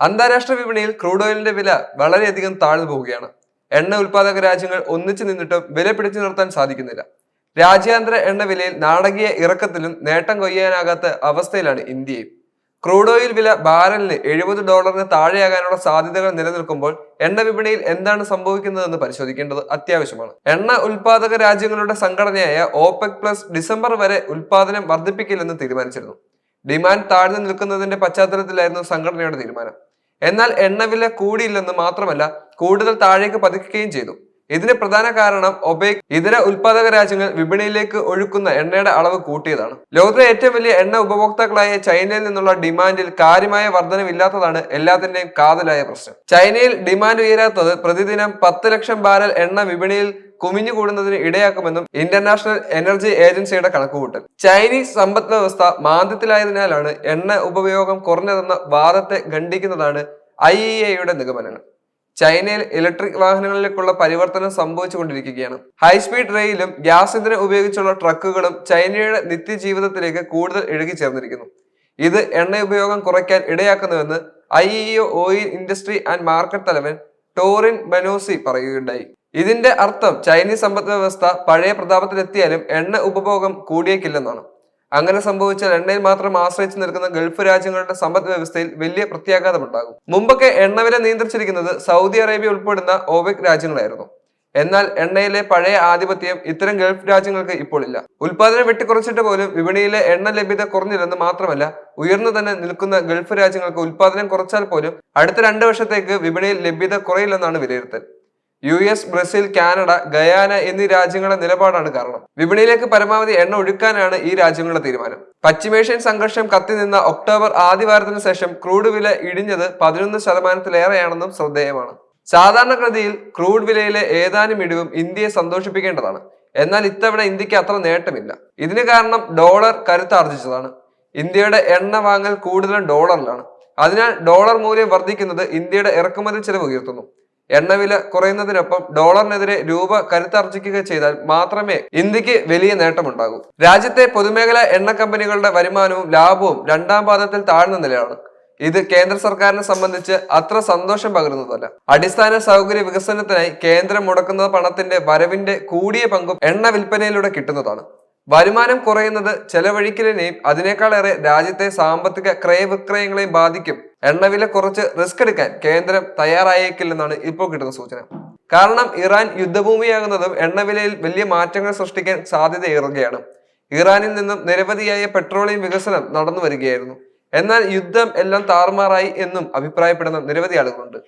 അന്താരാഷ്ട്ര വിപണിയിൽ ക്രൂഡ് ഓയിലിന്റെ വില വളരെയധികം താഴ്ന്നു പോവുകയാണ്. എണ്ണ ഉൽപാദക രാജ്യങ്ങൾ ഒന്നിച്ചു നിന്നിട്ടും വില പിടിച്ചു നിർത്താൻ സാധിക്കുന്നില്ല. രാജ്യാന്തര എണ്ണ വിലയിൽ നാടകീയ ഇറക്കത്തിലും നേട്ടം കൊയ്യാനാകാത്ത അവസ്ഥയിലാണ് ഇന്ത്യയും. ക്രൂഡ് ഓയിൽ വില ബാരലിന് എഴുപത് ഡോളറിന് താഴെയാകാനുള്ള സാധ്യതകൾ നിലനിൽക്കുമ്പോൾ എണ്ണ വിപണിയിൽ എന്താണ് സംഭവിക്കുന്നതെന്ന് പരിശോധിക്കേണ്ടത് അത്യാവശ്യമാണ്. എണ്ണ ഉൽപാദക രാജ്യങ്ങളുടെ സംഘടനയായ ഓപെക് പ്ലസ് ഡിസംബർ വരെ ഉൽപാദനം വർദ്ധിപ്പിക്കില്ലെന്ന് തീരുമാനിച്ചിരുന്നു. ഡിമാൻഡ് താഴ്ന്നു നിൽക്കുന്നതിന്റെ പശ്ചാത്തലത്തിലായിരുന്നു സംഘടനയുടെ തീരുമാനം. എന്നാൽ എണ്ണവില കൂടിയില്ലെന്ന് മാത്രമല്ല കൂടുതൽ താഴേക്ക് പതിക്കുകയും ചെയ്തു. ഇതിന് പ്രധാന കാരണം ഒബേക് ഇതര ഉൽപാദക രാജ്യങ്ങൾ വിപണിയിലേക്ക് ഒഴുക്കുന്ന എണ്ണയുടെ അളവ് കൂട്ടിയതാണ്. ലോകത്തിലെ ഏറ്റവും വലിയ എണ്ണ ഉപഭോക്താക്കളായ ചൈനയിൽ നിന്നുള്ള ഡിമാൻഡിൽ കാര്യമായ വർധനമില്ലാത്തതാണ് എല്ലാത്തിന്റെയും കാതലായ പ്രശ്നം. ചൈനയിൽ ഡിമാൻഡ് ഉയരാത്തത് പ്രതിദിനം പത്ത് ലക്ഷം ബാരൽ എണ്ണ വിപണിയിൽ കുമിഞ്ഞുകൂടുന്നതിന് ഇടയാക്കുമെന്നും ഇന്റർനാഷണൽ എനർജി ഏജൻസിയുടെ കണക്കുകൂട്ടൽ. ചൈനീസ് സമ്പദ് വ്യവസ്ഥ മാന്ദ്യത്തിലായതിനാലാണ് എണ്ണ ഉപയോഗം കുറഞ്ഞതെന്ന വാദത്തെ ഖണ്ഡിക്കുന്നതാണ് ഐ ഇ എയുടെ നിഗമനങ്ങൾ. ചൈനയിൽ ഇലക്ട്രിക് വാഹനങ്ങളിലേക്കുള്ള പരിവർത്തനം സംഭവിച്ചുകൊണ്ടിരിക്കുകയാണ്. ഹൈസ്പീഡ് റെയിലും ഗ്യാസ് ഇന്ധനം ഉപയോഗിച്ചുള്ള ട്രക്കുകളും ചൈനയുടെ നിത്യജീവിതത്തിലേക്ക് കൂടുതൽ ഇഴുകിച്ചേർന്നിരിക്കുന്നു. ഇത് എണ്ണ ഉപയോഗം കുറയ്ക്കാൻ ഇടയാക്കുന്നുവെന്ന് I E oil industry and market തലവൻ ടോറിൻ ബനോസി പറയുകയുണ്ടായി. ഇതിന്റെ അർത്ഥം ചൈനീസ് സമ്പദ് വ്യവസ്ഥ പഴയ പ്രതാപത്തിലെത്തിയാലും എണ്ണ ഉപഭോഗം കൂടിയേക്കില്ലെന്നാണ്. അങ്ങനെ സംഭവിച്ചാൽ എണ്ണയിൽ മാത്രം ആശ്രയിച്ച് നിൽക്കുന്ന ഗൾഫ് രാജ്യങ്ങളുടെ സമ്പദ് വ്യവസ്ഥയിൽ വലിയ പ്രത്യാഘാതമുണ്ടാകും മുമ്പൊക്കെ എണ്ണവില നിയന്ത്രിച്ചിരിക്കുന്നത് സൗദി അറേബ്യ ഉൾപ്പെടുന്ന ഓപെക് രാജ്യങ്ങളായിരുന്നു. എന്നാൽ എണ്ണയിലെ പഴയ ആധിപത്യം ഇത്തരം ഗൾഫ് രാജ്യങ്ങൾക്ക് ഇപ്പോൾ ഇല്ല. ഉൽപാദനം വെട്ടിക്കുറച്ചിട്ട് പോലും വിപണിയിലെ എണ്ണ ലഭ്യത കുറഞ്ഞില്ലെന്ന് മാത്രമല്ല ഉയർന്നു തന്നെ നിൽക്കുന്ന ഗൾഫ് രാജ്യങ്ങൾക്ക് ഉൽപാദനം കുറച്ചാൽ പോലും അടുത്ത രണ്ട് വർഷത്തേക്ക് വിപണിയിൽ ലഭ്യത കുറയില്ലെന്നാണ് വിലയിരുത്തൽ. U S Brazil Canada Guyana എന്നീ രാജ്യങ്ങളുടെ നിലപാടാണ് കാരണം. വിപണിയിലേക്ക് പരമാവധി എണ്ണ ഒഴുക്കാനാണ് ഈ രാജ്യങ്ങളുടെ തീരുമാനം. പശ്ചിമേഷ്യൻ സംഘർഷം കത്തിനിന്ന ഒക്ടോബർ ആദ്യവാരത്തിന് ശേഷം ക്രൂഡ് വില ഇടിഞ്ഞത് പതിനൊന്ന് ശതമാനത്തിലേറെയാണെന്നും ശ്രദ്ധേയമാണ്. സാധാരണഗതിയിൽ ക്രൂഡ് വിലയിലെ ഏതാനും ഇടിവും ഇന്ത്യയെ സന്തോഷിപ്പിക്കേണ്ടതാണ്. എന്നാൽ ഇത്തവണ ഇന്ത്യയ്ക്ക് അത്ര നേട്ടമില്ല. ഇതിന് കാരണം ഡോളർ കരുത്താർജിച്ചതാണ്. ഇന്ത്യയുടെ എണ്ണ വാങ്ങൽ കൂടുതലും ഡോളറിലാണ്. അതിനാൽ ഡോളർ മൂല്യം വർദ്ധിക്കുന്നത് ഇന്ത്യയുടെ ഇറക്കുമതി ചെലവ് ഉയർത്തുന്നു. എണ്ണവില കുറയുന്നതിനൊപ്പം ഡോളറിനെതിരെ രൂപ കരുത്താർജിക്കുക ചെയ്താൽ മാത്രമേ ഇന്ത്യയ്ക്ക് വലിയ നേട്ടമുണ്ടാകൂ. രാജ്യത്തെ പൊതുമേഖലാ എണ്ണ കമ്പനികളുടെ വരുമാനവും ലാഭവും രണ്ടാം പാദത്തിൽ താഴ്ന്ന നിലയാണ് ഇത് കേന്ദ്ര സർക്കാരിനെ സംബന്ധിച്ച് അത്ര സന്തോഷം പകരുന്നതല്ല. അടിസ്ഥാന സൗകര്യ വികസനത്തിനായി കേന്ദ്രം മുടക്കുന്ന പണത്തിന്റെ വരവിന്റെ കൂടിയ പങ്കും എണ്ണ വിൽപ്പനയിലൂടെ കിട്ടുന്നതാണ്. വരുമാനം കുറയുന്നത് ചെലവഴിക്കലിനെയും അതിനേക്കാളേറെ രാജ്യത്തെ സാമ്പത്തിക ക്രയവിക്രയങ്ങളെയും ബാധിക്കും. എണ്ണവില കുറച്ച് റിസ്ക് എടുക്കാൻ കേന്ദ്രം തയ്യാറായേക്കില്ലെന്നാണ് ഇപ്പോൾ കിട്ടുന്ന സൂചന. കാരണം ഇറാൻ യുദ്ധഭൂമിയാകുന്നതും എണ്ണവിലയിൽ വലിയ മാറ്റങ്ങൾ സൃഷ്ടിക്കാൻ സാധ്യതയേറുകയാണ്. ഇറാനിൽ നിന്നും നിരവധിയായ പെട്രോളിയം വികസനം നടന്നു വരികയായിരുന്നു. എന്നാൽ യുദ്ധം എല്ലാം താറുമാറായി എന്നും അഭിപ്രായപ്പെടുന്ന നിരവധി ആളുകളുണ്ട്.